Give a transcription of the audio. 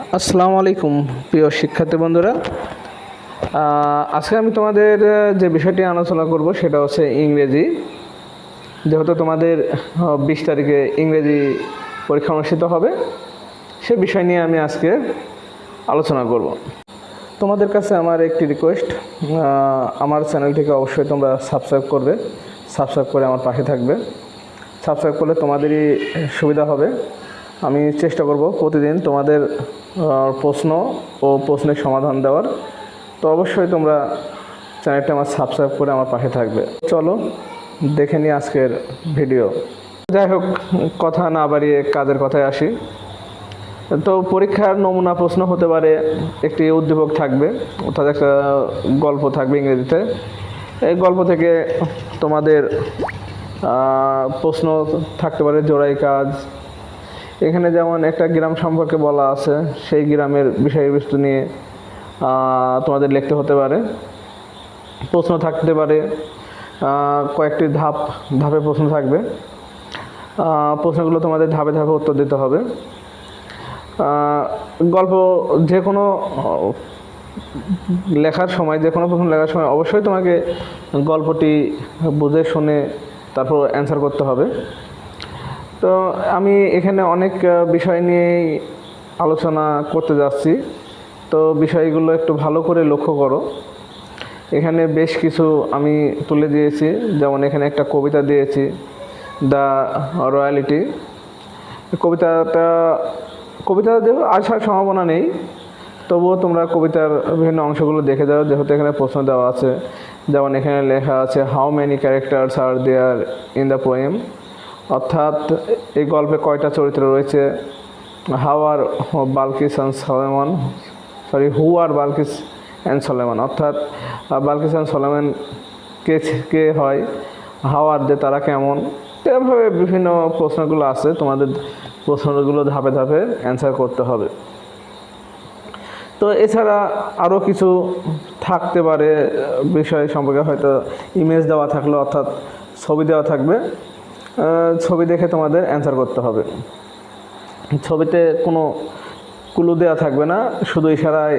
আসসালামু আলাইকুম, প্রিয় শিক্ষার্থী বন্ধুরা। আজকে আমি তোমাদের যে বিষয়টি আলোচনা করব সেটা হচ্ছে ইংরেজি। যেহেতু তোমাদের বিশ তারিখে ইংরেজি পরীক্ষা অনুষ্ঠিত হবে, সে বিষয় নিয়ে আমি আজকে আলোচনা করব। তোমাদের কাছে আমার একটি রিকোয়েস্ট আমার চ্যানেলটিকে অবশ্যই তোমরা সাবস্ক্রাইব করবে সাবস্ক্রাইব করে আমার পাশে থাকবে। সাবস্ক্রাইব করলে তোমাদেরই সুবিধা হবে। আমি চেষ্টা করব প্রতিদিন তোমাদের প্রশ্ন ও প্রশ্নের সমাধান দেওয়ার। তো অবশ্যই তোমরা চ্যানেলটা আমার সাবস্ক্রাইব করে আমার পাশে থাকবে। চলো, দেখে নিই আজকের ভিডিও যাই হোক, কথা না বাড়িয়ে কাজের কথায় আসি। তো পরীক্ষার নমুনা প্রশ্ন হতে পারে, একটি উদ্দীপক থাকবে, অর্থাৎ একটা গল্প থাকবে ইংরেজিতে। এই গল্প থেকে তোমাদের প্রশ্ন থাকতে পারে, জোড়াই কাজ এখানে যেমন একটা গ্রাম সম্পর্কে বলা আছে, সেই গ্রামের বিষয়বস্তু নিয়ে তোমাদের লিখতে হতে পারে। প্রশ্ন থাকতে পারে কয়েকটি ধাপ, ধাপে প্রশ্ন থাকবে। প্রশ্নগুলো তোমাদের ধাপে ধাপে উত্তর দিতে হবে। গল্প যে কোনো, লেখার সময়, যে কোনো প্রশ্ন লেখার সময় অবশ্যই তোমাকে গল্পটি বুঝে শুনে তারপর অ্যান্সার করতে হবে। তো আমি এখানে অনেক বিষয় নিয়েই আলোচনা করতে যাচ্ছি। তো বিষয়গুলো একটু ভালো করে লক্ষ্য করো। এখানে বেশ কিছু আমি তুলে দিয়েছি। যেমন এখানে একটা কবিতা দিয়েছি, দ্য রয়্যালিটি। কবিতাটা কবিতা যে আসার সম্ভাবনা নেই, তবুও তোমরা কবিতার বিভিন্ন অংশগুলো দেখে যাও। যেহেতু এখানে প্রশ্ন দেওয়া আছে, যেমন এখানে লেখা আছে how many characters are there in the poem অর্থাৎ এই গল্পে কয়টা চরিত্র রয়েছে? হাওয়ার Balkis and Solomon sorry who are Balkis and Solomon. অর্থাৎ বালকিস অ্যান্ড সলেমন কে কে হয়? হাওয়ার দে তারা কেমন? এভাবে বিভিন্ন প্রশ্নগুলো আছে। তোমাদের প্রশ্নগুলো ধাপে ধাপে অ্যান্সার করতে হবে। তো এছাড়া আরও কিছু থাকতে পারে বিষয় সম্পর্কে হয়তো ইমেজ দেওয়া থাকল, অর্থাৎ ছবি দেওয়া থাকবে। ছবি দেখে তোমাদের অ্যান্সার করতে হবে। ছবিতে কোনো কুলু দেওয়া থাকবে না শুধু ইশারায়